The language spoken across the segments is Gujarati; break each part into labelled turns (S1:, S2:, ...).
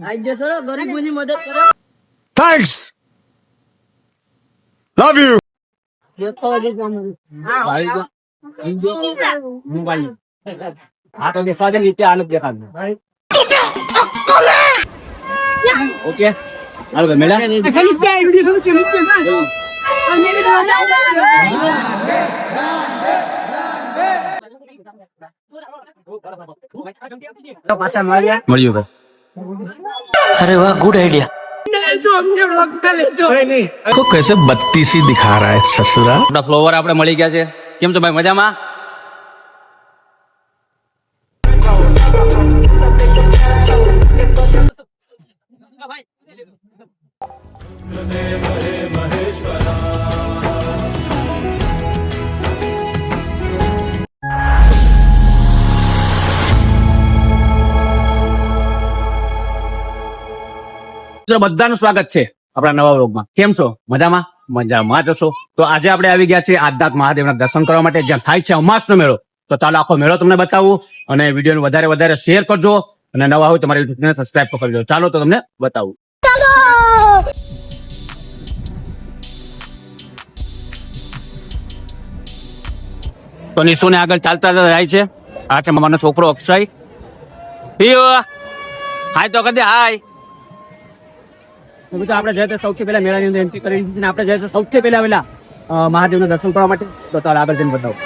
S1: આઈ જશો ને ગરીબોની મદદ કરો
S2: થેન્ક્સ લવ યુ
S1: દેખો સામે.
S3: મોબાઈલ આ તો દેખા છે નીચે આનું દેખાતું ઓકે હાલો ભાઈ પાછા મળ્યા મળ્યું ભાઈ
S4: अरे वाह गुड आइडिया
S2: को कैसे बत्तीसी दिखा रहा है ससुरा
S3: આપણા ફ્લોવર આપણે મળી ગયા છે કેમ છો ભાઈ મજામાં મિત્રો બધાનું સ્વાગત છે આપણા નવા વ્લોગમાં. કેમ છો? મજામાં? મજામાં જશો તો આજે આપણે આવી ગયા છીએ આદ્યાત મહાદેવના દર્શન કરવા માટે. જ્યાં થાય છે અમાસનો મેળો. તો ચાલો આખો મેળો તમને બતાવું અને વિડીયોને વધારે વધારે શેર કરજો. અને નવા હોય તમારી યુટ્યુબ ચેનલ સબસ્ક્રાઇબ કરજો. ચાલો તો તમને બતાવું. તો નિશુને આગળ ચાલતા જાય છે. આ છે મામાનો છોકરો અક્ષય. હાય તો કદી હાય! તો આપણે તો સૌથી પહેલા મેળાની અંદર એન્ટ્રી કરી દીધી આપણે તો સૌથી પહેલા પહેલા મહાદેવના દર્શન કરવા માટે, તો તારે આગળ જઈને બતાવો.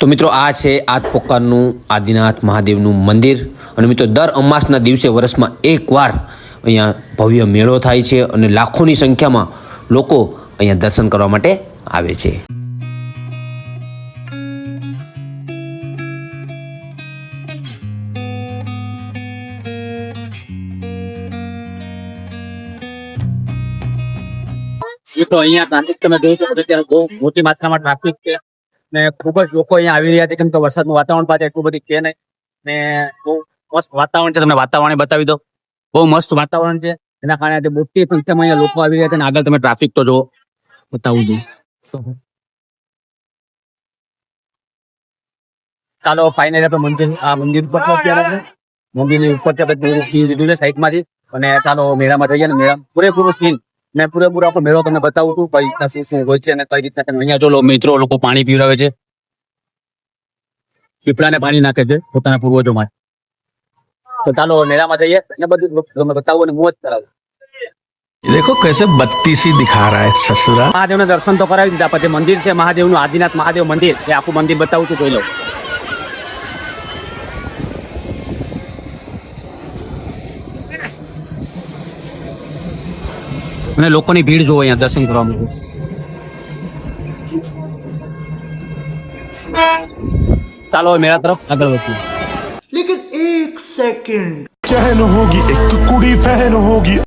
S4: તો મિત્રો, આ છે આજ પોકારનું આદિનાથ મહાદેવનું મંદિર. અને મિત્રો, દર અમાસના દિવસે વર્ષમાં એકવાર અહીંયા ભવ્ય મેળો થાય છે અને લાખોની સંખ્યામાં લોકો અહીંયા દર્શન કરવા માટે આવે છે.
S3: મિત્રો અહીંયા ટ્રાફિક તમે જોઈ શકો મોટી માત્રામાં ટ્રાફિક છે. ને ખૂબ જ લોકો અહીંયા આવી રહ્યા છે. કેમ કે વરસાદનું વાતાવરણ પાસે એટલું બધું છે નહીં. ને બહુ મસ્ત વાતાવરણ છે. તમને વાતાવરણ બતાવી દો બહુ મસ્ત વાતાવરણ છે. એના કારણે આજે મોટી સંખ્યામાં અહીંયા લોકો આવી રહ્યા છે. અને આગળ તમે ટ્રાફિક તો જો બતાવું છું. ચાલો ફાઇનલ આપણે મંદિર આ મંદિર ઉપર પહોંચ્યા છે મંદિરની ઉપર આપણે દૂર દીધું છે સાઈડમાંથી. અને ચાલો, મેળામાં જઈએ ને. મેળા પૂરેપૂરું સીન મેં પૂરેપૂરો આખો મેળો તમને બતાવું છું કઈ રીતના શું શું હોય છે અને કઈ રીતના અહીંયા જો મિત્રો લોકો પાણી પીવડાવે છે. પીપળાને પાણી નાખે છે પોતાના પૂર્વજો માટે તો ચાલો મેળામાં જઈએ. એને બધું તમે બતાવો અને મોજ કરાવું.
S2: દેખો કેસે બત્તીસી દિખા રહા હે સસુરા
S3: મહાદેવના દર્શન તો કરાવી દીધા પછી મંદિર છે મહાદેવનું આદિનાથ મહાદેવ મંદિર જે આખું મંદિર બતાવું છું જોઈ લઉં અને લોકોની ભીડ જોવો અહીંયા દર્શન કરવા માટે ચાલો મેરા તરફ આગળ વધીએ
S2: લેકિન એક સેકન્ડ ચહેન હોગી
S3: એક કુડી પહેન હોગી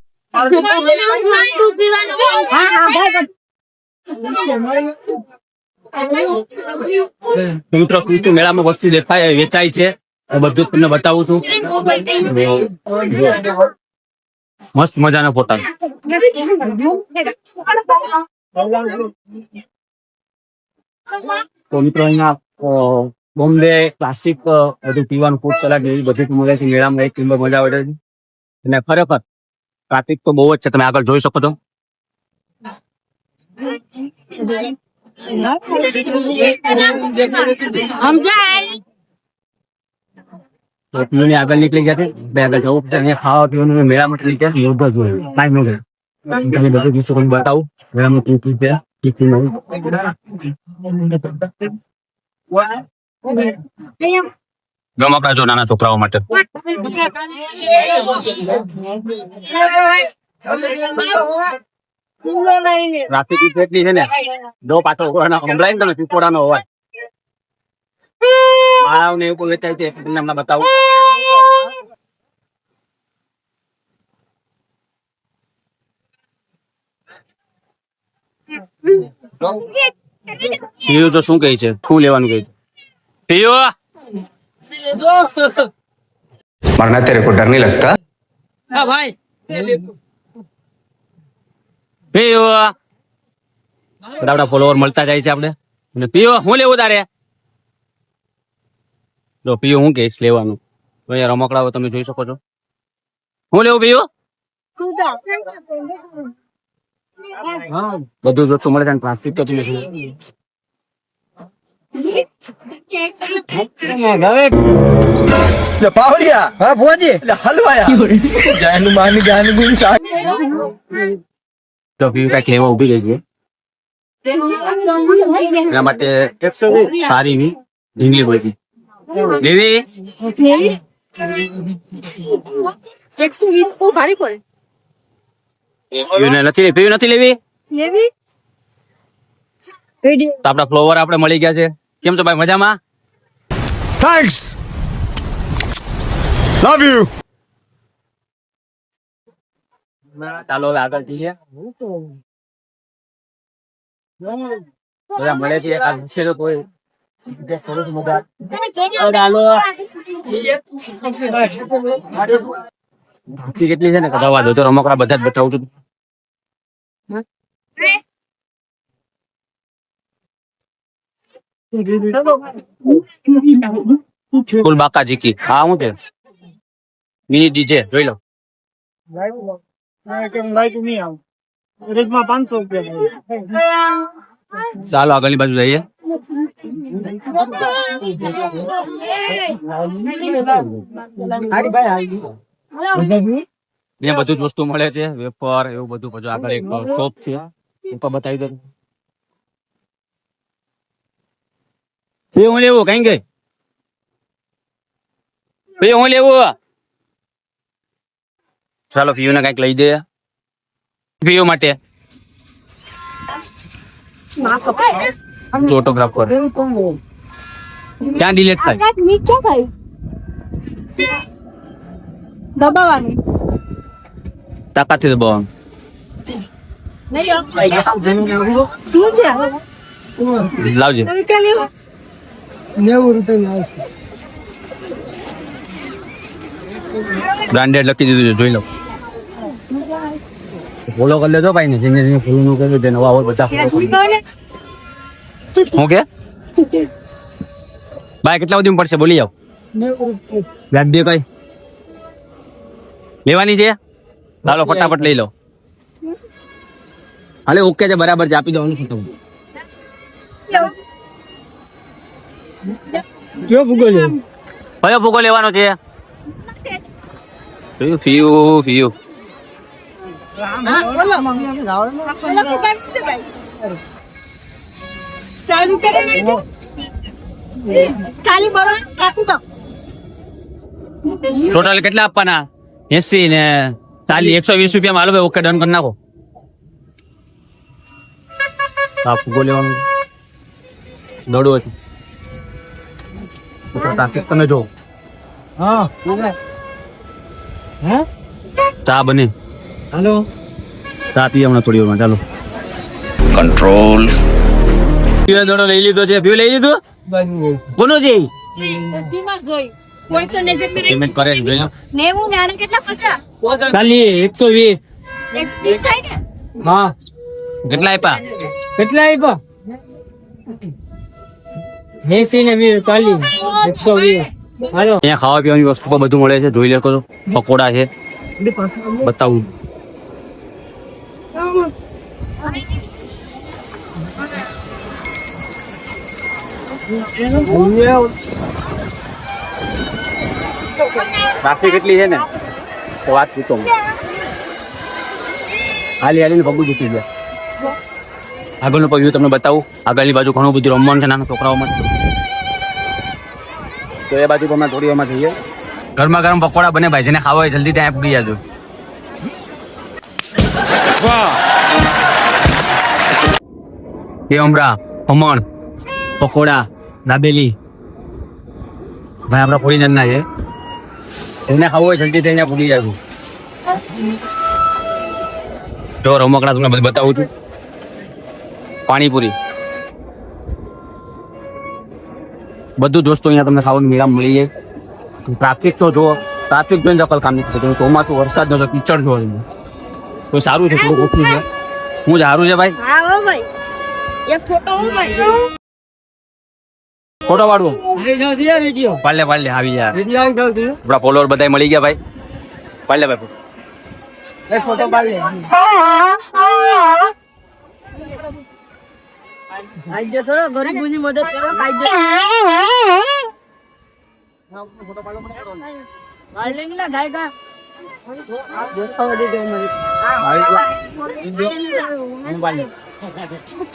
S3: મેળામાં વસ્તુ દેખાય વેચાય છે બધું તમને બતાવું છું મસ્ત મજાના ફોટા તો મિત્રો અહીંયા અ, બોમ્બે ક્લાસિક અ, બધું પીવાનું ફૂડ સલાડ એવી બધી જ મળે છે. મેળામાં એક નંબર મજા આવે છે. અને ખરેખર ટ્રાફિક તો બહુ જ છે. તમે આગળ જોઈ શકો છો. તો પીઓની આગળ નીકળી ગયા છે. બે આગળ જવું પડે અહીંયા ખાવા પીવાનું ને મેળામાં નીકળી ગયા યોગા જોયું ટાઈમ નો ગયો તમે બધું વિશે કોઈ બતાવું મેળામાં શું શું છે શું શું નહીં રમકડા જો નાના છોકરાઓ માટે ટ્રાફિક એટલી છે ને દો પાછો હમણાં તમે પીપોડાનો અવાજ માળાઓ ને એવું વેચાય છે, તમને હમણાં બતાવું. પીયું તો શું કહે છે શું લેવાનું કહે છે પીયું
S5: मरना तेरे को डर नहीं लगता
S1: હા ભાઈ
S3: પીયું બધા ફોલોવર મળતા જાય છે આપણે અને પીયું હું લેવું તારે જો પીયું હું કહીશ લેવાનું તો અહીંયા રમકડાઓ તમે જોઈ શકો છો હું લેવું પીયું હા બધું જ વસ્તુ મળે છે પ્લાસ્ટિક તો જોઈએ છે
S5: પાવડિયા
S1: હા ભોજી
S5: હલવાયા જાનું માની જાનું ગુણ
S3: તો પીયું કાંઈક લેવા ઊભી ગઈ છે એના માટે સારી એવી ઢીંગલી હોય છે લેવી
S6: એકસો વીસ બહુ ભારી પડે
S3: નથી લેવી? પેયું નથી લેવી?
S6: લેવી?
S3: તો આપણા ફ્લોવર આપણે મળી ગયા છે. કેમ છો ભાઈ? મજામાં?
S2: થેન્ક્સ લવ યુ
S3: ચાલો હવે આગળ જઈએ. છે. કોઈ કેટલી છે ને? કઢાવવા દો તો રમકડા બધા જ બતાવું છું. ફૂલ બાકા જીકી હા હું તે મિની ડીજે જોઈ લો. ચાલો આગળની બાજુ જઈએ. અહીંયા બધું જ વસ્તુ. મળે છે વેફર એવું બધું. બધું આગળ એક શોપ છે. ઉપર બતાવી દો એ હું લેવું કઈ ગઈ એ હું લેવું? ચાલો પીયુ ને કંઈક લઈ દે. પીયુ માટે. ફોટોગ્રાફર ક્યાં ડિલેટ થાય?
S6: દબાવવાની.
S3: તાકાતથી દબાવવાનું
S6: શું છે
S3: લાવજે
S6: તમે ક્યાં લેવા
S1: નેવું રૂપિયા આવશે
S3: બ્રાન્ડેડ લખી દીધું છે જોઈ લો ફોલો કરી લેજો ભાઈ ને જેને જેને ફોલો નું કર્યું તે નવા હોય બધા follow કરી લે. હું કે ભાઈ કેટલા સુધી પડશે બોલી જાઓ
S1: નેવું રૂપિયા
S3: વ્યાજ દે કઈ લેવાની છે ચાલો ફટાફટ લઈ લો. હાલે ઓકે છે બરાબર છે આપી દેવાનું છું તમને
S1: કયો ભૂગો છે?
S3: કયો ભૂગો લેવાનો છે? ફિયું ફિયું
S6: ચાલુ કરે ચાલી બરો
S3: ટોટલ કેટલા આપવાના? એસી ને ચાલી એકસો વીસ રૂપિયા માલો ભાઈ ઓકે ડન કરી નાખો. આ ફૂગો લેવાનું છે. તમે જો. ચા બને.
S1: હાલો.
S3: ચા પીએ હમણાં થોડી વારમાં. ચાલો.
S2: કંટ્રોલ
S3: પીવે દોડો લઈ લીધો છે. પીવે લઈ લીધો?
S6: બોલો જે કોઈ કરે નેવું નાના કેટલા પચાસ?
S1: ચાલી એકસો વીસ. હા.
S3: કેટલા આપ્યા
S1: કેટલા આપ્યા એસી ને વીસ ચાલીસ એકસો વીસ. હાલો.
S3: અહીંયા ખાવા પીવાની વસ્તુ પણ બધું મળે છે. જોઈ લેકો તો પકોડા છે. બતાવું. ટ્રાફિક કેટલી છે ને? તો વાત પૂછો. હાલી, હાલીને પગું દુખી ગયા. આગળનું પગલું તમને બતાવું. આગળની બાજુ ઘણું બધું રમવાનું છે નાના છોકરાઓ માટે. તો એ બાજુ તમે થોડી વારમાં જઈએ. ગરમા ગરમ પકોડા બને ભાઈ, જેને ખાવા હોય જલ્દી ત્યાં પૂરી જાજો. એ અમરા ખમણ પકોડા, દાબેલી. ભાઈ, આપણા કોઈ ના છે. એને હોય જલ્દી થઈને પૂરી જાય જો રમકડા તમને બધું બતાવું છું. પાણીપુરી. બધું દોસ્તો અહીંયા તમને ખાવાનું મેળા મળી જાય. ટ્રાફિક તો જો ટ્રાફિક જોઈને અકલ કામ નથી થતું. ચોમાસું વરસાદ નો કીચડ જો તો સારું છે થોડું ઓછું છે. હું સારું છે, ભાઈ.
S6: એક ફોટો ભાઈ.
S3: ફોટો પાડવું
S1: વીડિયો
S3: પાડ લે પાડ લે આવી. યાર આપણા ફોલોવર બધા મળી ગયા ભાઈ. પાડ લે ભાઈ
S1: ફોટો. પાડી. કાયદેસર મદદ કરો કાયદેસર ગાય કા.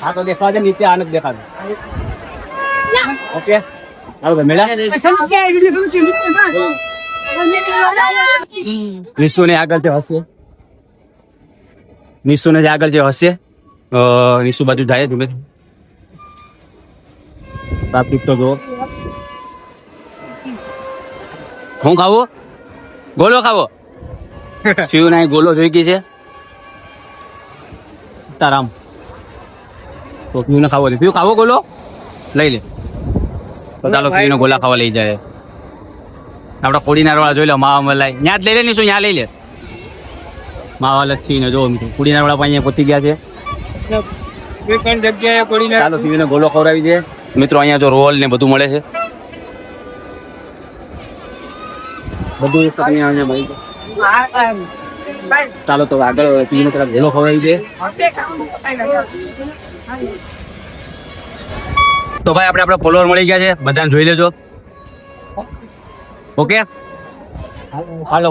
S3: હા તો દેખાડે દે નીચે આનંદ દેખાડે ઓકે. ભાઈ મેળા. નિશુ ને આગળ જે હશે. નિશુ ને આગળ જે હશે નિશુ બાજુ જાય ધીમે ટ્રાફિક તો જો હું ખાવો? ગોલો ખાવો? શિવ ના ગોલો જોઈ ગઈ છે. તારામ. તો પીવું ને ખાવો છે. પીવું ખાવો ગોલો? લઈ લે. તો ચાલો પીવું ને ગોલા ખાવા લઈ જાય. આપડા કોડીનાર વાળા જોઈ લો માવા મલાઈ. ત્યાં જ લઈ લે શું ત્યાં લઈ લે? માવા લચ્છી ને જો મિત્રો. કોડીનાર વાળા પાસે પહોંચી ગયા છે.
S1: કોઈ જગ્યાએ
S3: ચાલો ને ગોલો ખવડાવી દે. મિત્રો અહીંયા જો રોલ ને બધું મળે છે. બધું એક અહીંયા મળી જાય. ચાલો તો આગળ પીવું તરફ ગોલો ખવડાવી દે. તો ભાઈ, આપણે આપણા ફોલોવર મળી ગયા છે. બધાને જોઈ લેજો. Okay hello.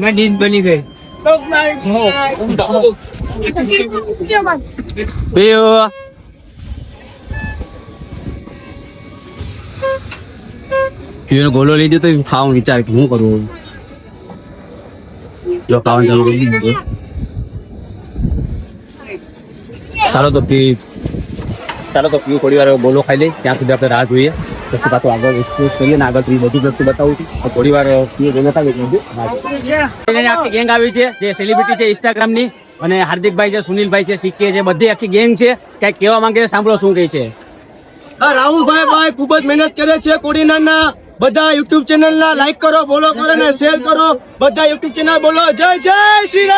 S1: બની ધમકી મેં બની ગઈ
S3: પીવું પીવાનો ગોલો લઈ જતો ખાવાનું વિચાર કે શું કરું? જો ખાવાનું ચાલુ કરી દીધું ચાલો તો પી ચાલો તો પીવું થોડી વાર ગોલો ખાઈ લઈ. ત્યાં સુધી આપણે રાહ જોઈએ. પછી પાછું આગળ એક્સપ્રેસ કરીએ ને આગળ બધી વસ્તુ બતાવું છું. થોડી વાર આખી ગેંગ આવી છે જે સેલિબ્રિટી છે ઇન્સ્ટાગ્રામની અને હાર્દિકભાઈ છે સુનિલભાઈ છે સિક્કે છે બધી આખી ગેંગ છે. કંઈક કેવા માંગે છે સાંભળો શું કહે છે.
S5: રાહુલભાઈ ભાઈ ખૂબ જ મહેનત કરે છે કોડીનારના બધા યુટ્યુબ ચેનલ ના લાઈક કરો ફોલો કરો ને શેર કરો. બધા યુટ્યુબ ચેનલ બોલો. જય જય શ્રી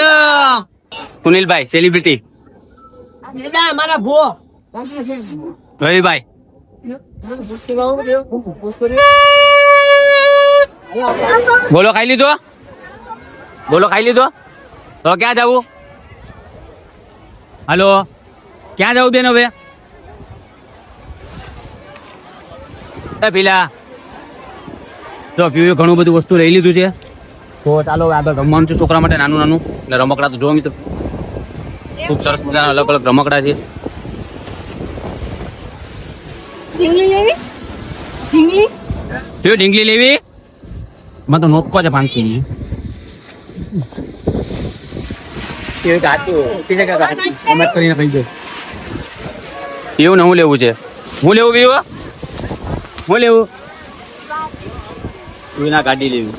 S5: રામ.
S3: સુનિલભાઈ સેલિબ્રિટી
S1: મારા ભો
S3: રવિભાઈ. બોલો, ખાઈ લીધો? બોલો, ખાઈ લીધો? તો ક્યાં જવું? હાલો? ક્યાં જવું બેન હવે? એ પેલા તો ફ્યુ ઘણું બધું વસ્તુ લઈ લીધું છે. તો ચાલો આગળ રમવાનું છે છોકરા માટે નાનું નાનું એટલે રમકડા તો જોવા મિત્રો ખૂબ સરસ મજાના અલગ અલગ રમકડા છે.
S6: ઢીંગલી લેવી? ઢીંગલી?
S3: ફ્યુ ઢીંગલી લેવી? મને તો નોટકો છે? પાંચસી ની એવું ને હું લેવું છે? હું લેવું પીવું? હું લેવું? ના ગાડી લેવી.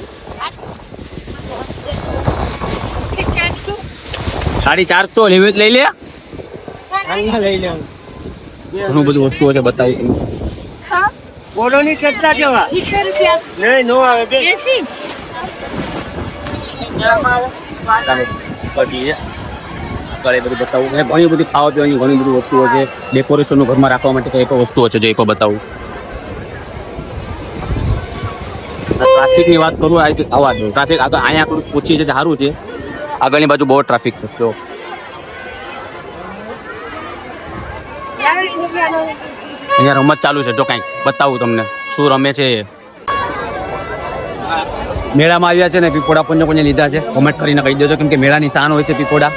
S3: સાડી ચારસો લેવી લઈ લે.
S1: લઈ લે.
S3: ઘણું બધું વસ્તુઓ છે બતાવી
S1: બોલોની કેટલા કેવા નહીં નો આવે બે
S6: એસી
S3: બધું બતાવું. ઘણી બધી ખાવા પીવાની ઘણી બધી વસ્તુઓ છે. ડેકોરેશનનું ઘરમાં રાખવા માટે કંઈ પણ વસ્તુઓ છે જો એ પણ બતાવું. ટ્રાફિકની વાત કરું આ રીતે આવવા દો ટ્રાફિક આગળ અહીંયા થોડું પૂછી છે સારું છે. આગળની બાજુ બહુ ટ્રાફિક છે. તો અહીંયા રમત ચાલુ છે. જો કાંઈક બતાવું તમને શું રમે છે એ. મેળામાં આવ્યા છે ને પીપોડા કોને કોને લીધા છે. કોમેન્ટ કરીને કહી દેજો કેમ કે મેળાની શાન હોય છે પીપોડા.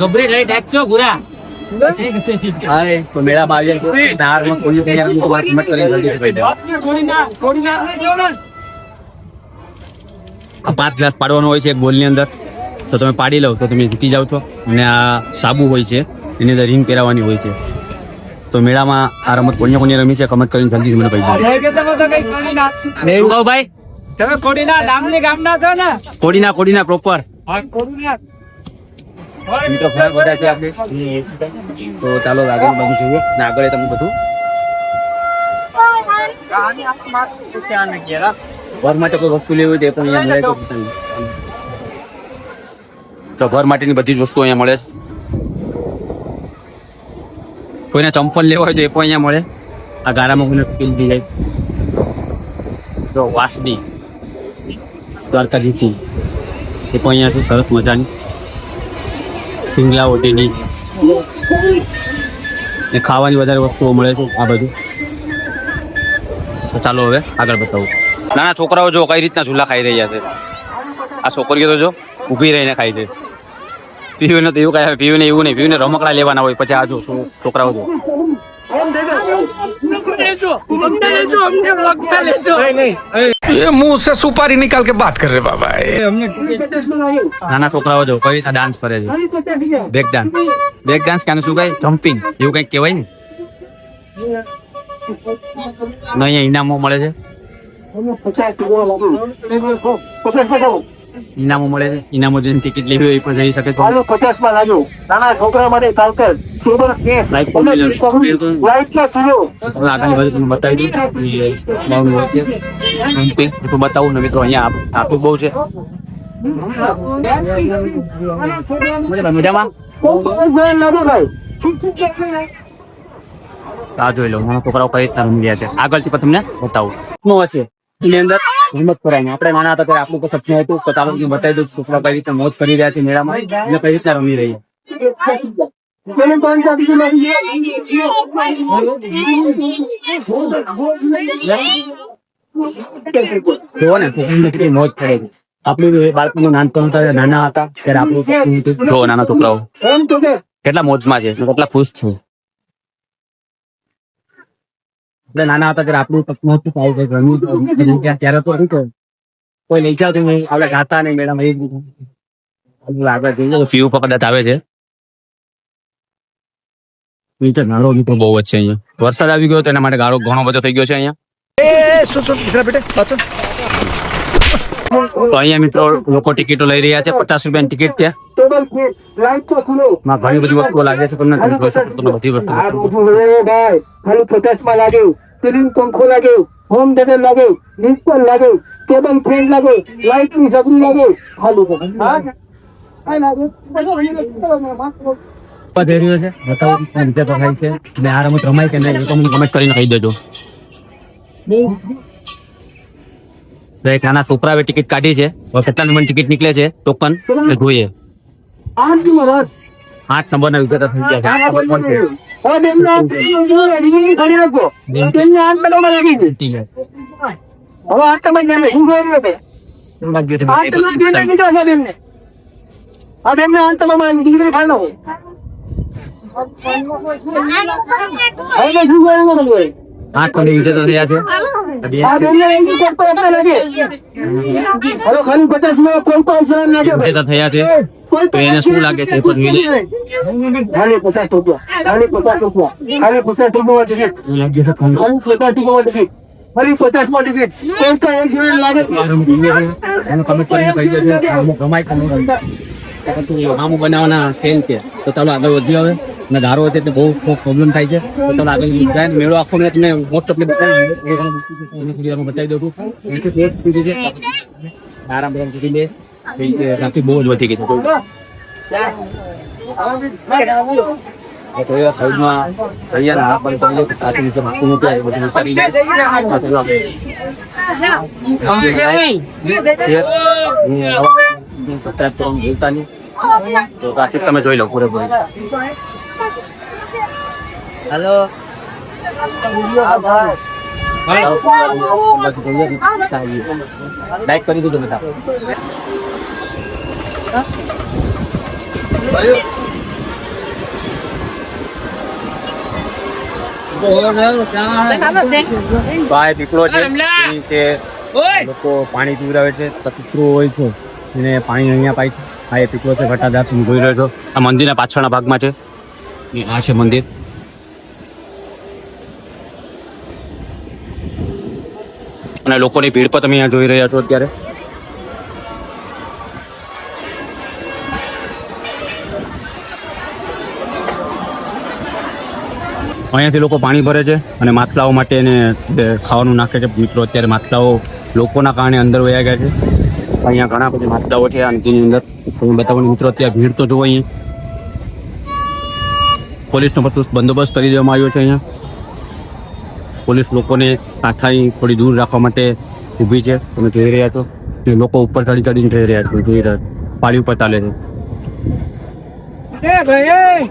S1: ગભરી લઈ
S3: તો મેળામાં આવ્યા વાત કરીને કહી દેજો. પાંચ ગ્લાસ પાડવાનો હોય છે એક બોલની અંદર. તો તમે પાડી લો તો તમે જીતી જાઓ છો. અને આ સાબુ હોય છે. એની અંદર રિંગ પહેરાવવાની હોય છે. તો મેળામાં આ રમત કોને કોને રમી છે કમેન્ટ કરીને જલ્દી મને કહી દેજો. ભાઈ?
S1: તમે કોડીના નામની ગામના છો ને?
S3: કોડીના કોડીના પ્રોપર મિત્રો ઘણા બધા છે આપણે તો ચાલો આગળ બધું જોઈએ. ને આગળ તમે બધું. ઘર માટે કોઈ વસ્તુ લેવી હોય તો પણ અહીંયા મળે તો ઘર માટેની બધી જ વસ્તુઓ અહીંયા મળે છે. કોઈને ચંપલ લેવા હોય તો એ પણ અહીંયા મળે. આ ગારામાં કોઈને પીલ દી જાય. તો વાસડી દ્વારકા જીતી એ પણ અહીંયા છે, સરસ મજાની. પિંગલા ઓટીની ને ખાવાની વધારે વસ્તુઓ મળે છે, આ બધું. તો ચાલો હવે આગળ બતાવું. નાના છોકરાઓ જો કઈ રીતના ઝૂલા ખાઈ રહ્યા છે. આ છોકરીઓ તો જો ઊભી રહીને ખાઈ છે. પીવીને તો એવું કાંઈ પીવીને એવું નહીં પીવીને રમકડા લેવાના હોય પછી આ જો છો- છોકરાઓ જો
S2: ये मुंह से सुपारी निकाल के बात कर रहे बाबा
S3: નાના છોકરાઓ જો કઈ રીતના ડાન્સ કરે છે બ્રેક ડાન્સ બ્રેક ડાન્સ કે આને શું કહે જમ્પિંગ એવું કંઈક કહેવાય ને ને અહીંયા ઇનામો મળે છે ઇનામો મળે છે? ઇનામો જેની ટિકિટ લેવી હોય પણ જઈ શકે છે.
S5: પચાસમાં લાજો. નાના છોકરા માટે કાલકર. સુબર કેસ ના સુયો
S3: હવે આગળની બાજુ તમને બતાવી દઉં. તો બતાવું ને મિત્રો અહીંયા ટ્રાફિક બહુ છે. મજામાં? આ જોઈ લો નાના છોકરાઓ કઈ રીતના રમી રહ્યા છે? આગળથી પણ તમને બતાવું. શું હશે. એની અંદર હિંમત કરવાનું. આપણે નાના હતા ત્યારે આપણું સપનું હતું તો ચાલો હું બતાવી દઉં છોકરા કઈ રીતે મોજ કરી રહ્યા છે મેળામાં કઈ રીતના રમી રહી મોજ કરે આપણું બાળકોનું નાનપણ હતા નાના હતા ત્યારે આપણું નાના છોકરાઓ. કેટલા મોજમાં છે કેટલા ખુશ છે. આપણે નાના હતા ત્યારે આપણું સપનું હતું. થાય રમવું ત્યારે તો શું કોઈ લઈ જાવ નહીં આપણે ગાતા નહીં મેડમ એ આગળ આગળ જઈએ. તો કદાચ આવે છે? નીચે ગાળો પણ બહુ જ છે અહીંયા. વરસાદ આવી ગયો તો એના માટે ગાળો ઘણો બધો થઈ ગયો છે અહીંયા. તો અહીંયા મિત્રો લોકો ટિકિટો લઈ રહ્યા છે પચાસ રૂપિયાની ટિકિટ છે. ઘણી બધી વસ્તુઓ લાગે છે તમને તમે બધી વસ્તુ
S5: પચાસમાં લાગ્યું પેલું પંખો લાગ્યો હોમ થિયેટર લાગ્યું ડિસ્પલ લાગ્યું ટેબલ ફેન લાગ્યો લાઈટની સગડી લાગ્યો ખાલી
S3: રહ્યો છે બતાવો કેમ રીતે થાય છે અને આ રમત રમાય કે નહીં એ તો મને કમેન્ટ કરીને કહી દેજો તો એક નાના છોકરાએ ટિકિટ કાઢી છે કેટલા નંબર ટિકિટ નીકળે છે ટોકન એ જોઈએ
S5: આઠ દિવસ.
S3: આઠ નંબરના વિજેતા થઈ ગયા આઠ નંબર વિજેતા થયા છે. થયા છે. તો એને શું લાગે છે? પણ જોઈ
S5: ખાલી પચાસ રૂપિયા ખાલી પચાસ રૂપિયા ખાલી પચાસ રૂપિયા ટિકિટ
S3: લાગ્યું છે ખરું.
S5: ખાલી પચાસ રૂપિયા ટિકિટ ખાલી પચાસમાં ટિકિટ ટેસ્ટ કા એક જીવન લાગે.
S3: એનું કમેન્ટ કરીને કહી દેજો. કે આ રમત રમાય કે નહીં રમાય. બનાવવાના સેલ છે. તો ચાલો આગળ વધ્યો હવે. અને ધારો છે એટલે બહુ પ્રોબ્લેમ થાય છે. તો ચાલો આગળ જાય ને મેળો આખો મેં તમને મોસ્ટ ઓફલી બતાવી દઉં. છું. આરામ બધા સુધી લે ટ્રાફિક બહુ જ વધી ગઈ છે તો એ સાઈડમાં સૈયાદ હાથ બંધ કરી લે સાથે નીચે માથું મૂકે બધું વિચારી લે. સબસ્ક્રાઇબ કરવાનું ભૂલતા નહીં તો ટ્રાફિક તમે જોઈ લો પૂરેપૂરી હેલો લાઈક કરી દીધું બધા બાય પીપળો છે લોકો પાણી પીવડાવે છે તો હોય છે. એને પાણી અહીંયા પાય છે. આ એ પીપળો છે ઘટાદાર તમે જોઈ રહ્યો છો આ મંદિરના પાછળના ભાગમાં છે. આ છે મંદિર. અને લોકોની ભીડ પણ તમે અહીંયા જોઈ રહ્યા છો અત્યારે. અહીંયાથી લોકો પાણી ભરે છે અને માથલાઓ માટે એને ખાવાનું નાખે છે. મિત્રો, અત્યારે માથલાઓ લોકોના કારણે અંદર વયા ગયા છે. અહીંયા ઘણા બધા માથલાઓ છે અને તેની અંદર. તમે બતાવવાનું મિત્રો, અત્યારે ભીડ તો જુઓ અહીં. પોલીસનો પણ બંદોબસ્ત કરી દેવામાં આવ્યો છે અહીંયા. પોલીસ લોકોને કાંઠાની થોડી દૂર રાખવા માટે ઊભી છે. તમે જોઈ રહ્યા છો. એ લોકો ઉપર ચડી ચડીને જઈ રહ્યા છો. જોઈ રહ્યા પાણી ઉપર ચાલે છે
S1: એ ભાઈ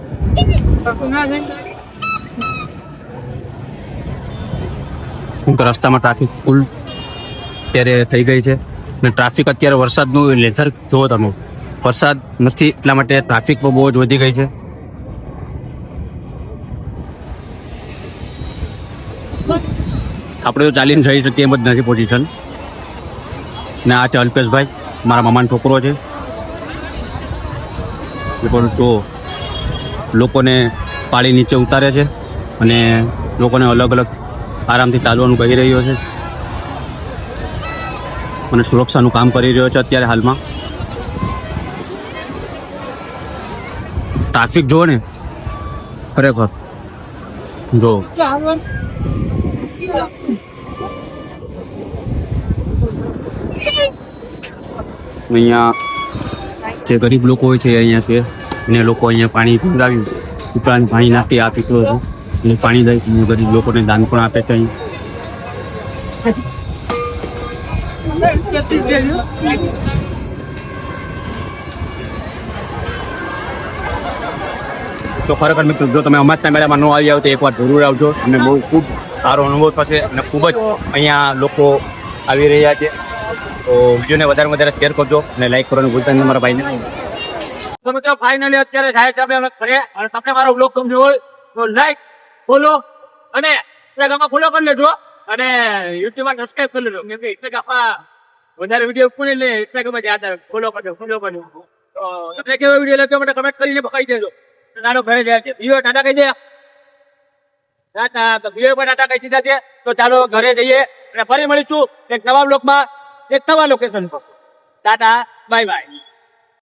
S3: હું તો રસ્તામાં ટ્રાફિક ફૂલ અત્યારે થઈ ગઈ છે. અને ટ્રાફિક અત્યારે વરસાદનું લેઝર જુઓ તમે. વરસાદ નથી એટલા માટે ટ્રાફિક પણ બહુ જ વધી ગઈ છે. આપણે તો ચાલીને જઈ શકીએ એમ જ નથી પોઝિશન ને આ છે અલ્પેશભાઈ, મારા મામાનો છોકરો છે. એ પણ જો લોકોને પાળી નીચે ઉતારે છે અને લોકોને અલગ અલગ આરામથી ચાલવાનું કહી રહ્યો છે. અને સુરક્ષાનું કામ કરી રહ્યો છે અત્યારે હાલમાં. ટ્રાફિક જુઓ ને. ખરેખર. જો અહીંયા જે ગરીબ લોકો હોય છે, અહીંયા છે અને લોકો અહીંયા પાણી પીવડાવ્યું ઉપરાંત પાણી નાખી આપી તો એટલે પાણી દઈ ગરીબ લોકોને દાન પણ આપે કંઈ તો ખરેખર મિત્રો, જો તમે અમારા મેળામાં ન આવી આવો તો એકવાર જરૂર આવજો. અને બહુ ખૂબ સારો અનુભવ થશે અને ખૂબ જ અહીંયા લોકો આવી રહ્યા છે. તો વિડીયોને વધારે વધારે શેર કરજો અને લાઈક કરવાનું ભૂલતા નહીં મારા ભાઈને. તો મિત્રો ફાઇનલી અત્યારે સાહેબ ઘરે અને તમને મારો બ્લોગ ગમ્યો હોય તો લાઈક ફોલો અને ઇન્સ્ટાગ્રામમાં ફોલો કરી લેજો. અને યુટ્યુબમાં સબસ્ક્રાઇબ કરી લેજો. કેમ કે ઇન્સ્ટાગ્રામમાં વધારે વીડિયો કોને લે. ઇન્સ્ટાગ્રામમાં યાદ આવે. ફોલો કરજો ફોલો કરજો. તમને કેવો વીડિયો લાગ્યો મને કમેન્ટ કરીને બતાવી દેજો. નાનો ભાઈ જાય છે. વીડિયો ટાટા કહી દે. ટાટા તો વીડિયો પણ ટાટા કહી દીધા છે. તો ચાલો ઘરે જઈએ અને ફરી મળીશું એક નવા બ્લોકમાં એક નવા લોકેશન પર. Tata bye bye